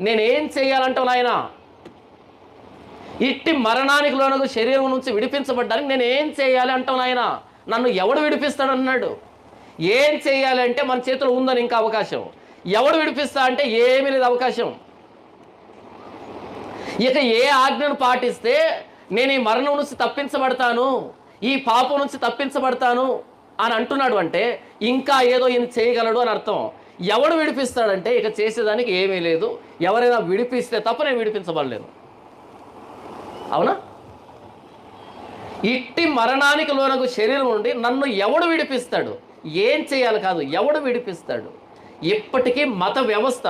నేనేం చేయాలంటావు నాయన? ఇట్టి మరణానికి లోనకు శరీరం నుంచి విడిపించబడ్డానికి నేను ఏం చేయాలి అంటావు నాయన? నన్ను ఎవడు విడిపిస్తాడు అన్నాడు ఏం చేయాలి అంటే మన చేతిలో ఉందని ఇంకా అవకాశం. ఎవడు విడిపిస్తా అంటే ఏమీ లేదు అవకాశం. ఇక ఏ ఆజ్ఞను పాటిస్తే నేను ఈ మరణం నుంచి తప్పించబడతాను ఈ పాపం నుంచి తప్పించబడతాను అని అంటున్నాడు అంటే ఇంకా ఏదో ఈయన చేయగలడు అని అర్థం. ఎవడు విడిపిస్తాడంటే ఇక చేసేదానికి ఏమీ లేదు. ఎవరైనా విడిపిస్తే తప్ప నేను విడిపించబడలేను. అవునా? ఇట్టి మరణానికి లోనకు శరీరం ఉండి నన్ను ఎవడు విడిపిస్తాడు? ఏం చేయాలి కాదు ఎవడు విడిపిస్తాడు? ఇప్పటికీ మత వ్యవస్థ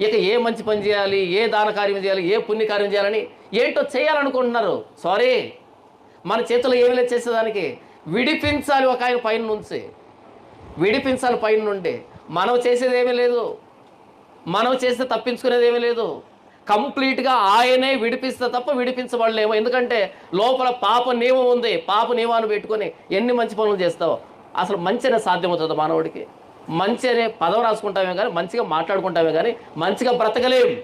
ఇక ఏ మంచి పని చేయాలి ఏ దాన కార్యం చేయాలి ఏ పుణ్యకార్యం చేయాలని ఏంటో చేయాలనుకుంటున్నారు. సారీ మన చేతిలో ఏమి లేదు చేసేదానికి. విడిపించాలి ఒక ఆయన పైన నుంచి విడిపించాలి పైన నుండి మనం చేసేదేమీ లేదు. మనం చేస్తే తప్పించుకునేదేమీ లేదు. కంప్లీట్గా ఆయనే విడిపిస్తే తప్ప విడిపించబడలేము. ఎందుకంటే లోపల పాప నియమం ఉంది. పాప నియమాన్ని పెట్టుకొని ఎన్ని మంచి పనులు చేస్తావు అసలు మంచినే సాధ్యమవుతుంది మానవుడికి. మంచి అనే పదం రాసుకుంటామే కానీ మంచిగా మాట్లాడుకుంటామే కానీ మంచిగా బ్రతకలేం.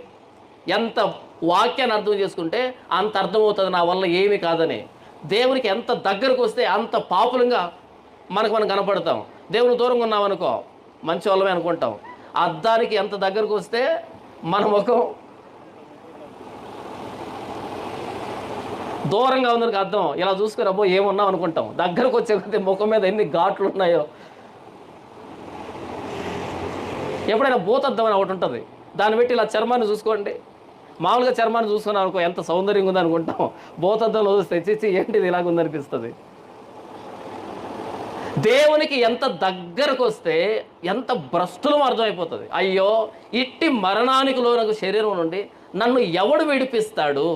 ఎంత వాక్యాన్ని అర్థం చేసుకుంటే అంత అర్థమవుతుంది నా వల్ల ఏమీ కాదని. దేవునికి ఎంత దగ్గరకు వస్తే అంత పాపులంగా మనకు మనం కనపడతాం. దేవుని దూరంగా ఉన్నామనుకో మంచి వాళ్ళమే అనుకుంటాం. అద్దానికి ఎంత దగ్గరకు వస్తే మన ముఖం దూరంగా ఉందని అర్థం. ఇలా చూసుకుని అబ్బో ఏమున్నాం అనుకుంటాం. దగ్గరకు వచ్చే కొద్దీ ముఖం మీద ఎన్ని ఘాట్లు ఉన్నాయో. ఎప్పుడైనా భూతద్దం అని ఒకటి ఉంటుంది. దాన్ని పెట్టి ఇలా చర్మాన్ని చూసుకోండి. మామూలుగా చర్మాన్ని చూసుకున్నాం అనుకో ఎంత సౌందర్యంగా ఉంది అనుకుంటాం భూతద్దంలో చూస్తే చిచ్చి ఏంటిది ఇలాగ ఉందనిపిస్తుంది దేవునికి ఎంత దగ్గరకు వస్తే ఎంత భ్రష్టులం అర్థమైపోతుంది అయ్యో ఇట్టి మరణానికి లోనకు శరీరం నుండి నన్ను ఎవడు విడిపిస్తాడు?